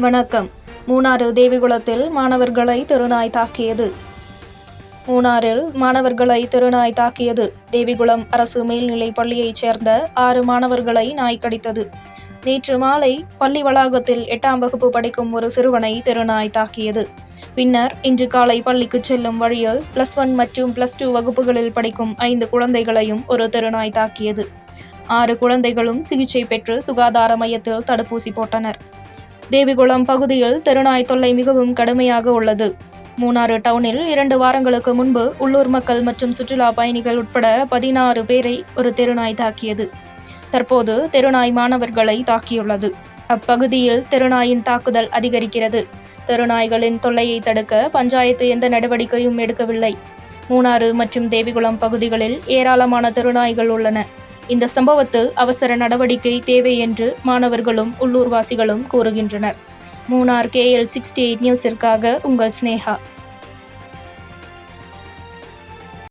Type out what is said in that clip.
வணக்கம். மூணாறு தேவிகுளத்தில் மாணவர்களை திருநாய் தாக்கியது. மூணாறில் மாணவர்களை திருநாய் தாக்கியது. தேவிகுளம் அரசு மேல்நிலைப் பள்ளியைச் சேர்ந்த ஆறு மாணவர்களை நாய் கடித்தது. நேற்று மாலை பள்ளி வளாகத்தில் எட்டாம் வகுப்பு படிக்கும் ஒரு சிறுவனை திருநாய் தாக்கியது. பின்னர் இன்று காலை பள்ளிக்கு செல்லும் வழியில் பிளஸ் ஒன் மற்றும் பிளஸ் டூ வகுப்புகளில் படிக்கும் ஐந்து குழந்தைகளையும் ஒரு திருநாய் தாக்கியது. ஆறு குழந்தைகளும் சிகிச்சை பெற்று சுகாதார மையத்தில் தடுப்பூசி போட்டனர். தேவிகுளம் பகுதியில் தெருநாய் தொல்லை மிகவும் கடுமையாக உள்ளது. மூணாறு டவுனில் இரண்டு வாரங்களுக்கு முன்பு உள்ளூர் மக்கள் மற்றும் சுற்றுலா பயணிகள் உட்பட பதினாறு பேரை ஒரு தெருநாய் தாக்கியது. தற்போது தெருநாய் மாணவர்களை தாக்கியுள்ளது. அப்பகுதியில் தெருநாயின் தாக்குதல் அதிகரிக்கிறது. தெருநாய்களின் தொல்லையை தடுக்க பஞ்சாயத்து எந்த நடவடிக்கையும் எடுக்கவில்லை. மூணாறு மற்றும் தேவிகுளம் பகுதிகளில் ஏராளமான தெருநாய்கள் உள்ளன. இந்த சம்பவத்தில் அவசர நடவடிக்கை தேவை என்று மாணவர்களும் உள்ளூர்வாசிகளும் கூறுகின்றனர். மூணார் கேஎல் சிக்ஸ்டி எயிட் நியூஸிற்காக உங்கள் ஸ்னேகா